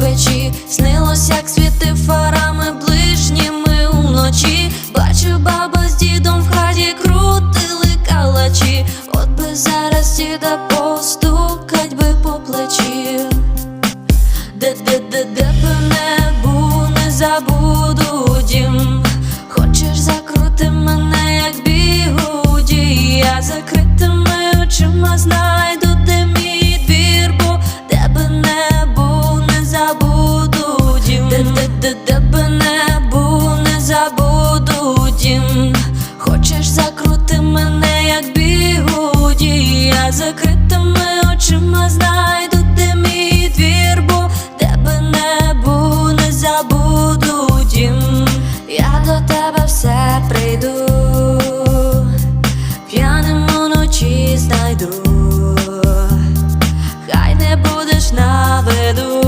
печі. Снилось, як світив фарами ближніми уночі. Бачу, баба з дідом в хаті крутили калачі. От би зараз діда постукать би по плечі. Де де де де б не був, не забуду дім. Хочеш закрути мене, як бігуді, я закритими очима знайду, закритими очима знайду, ти мій двір, бо тебе не був, не забуду дім. Я до тебе все прийду, п'яним уночі знайду, хай не будеш на виду,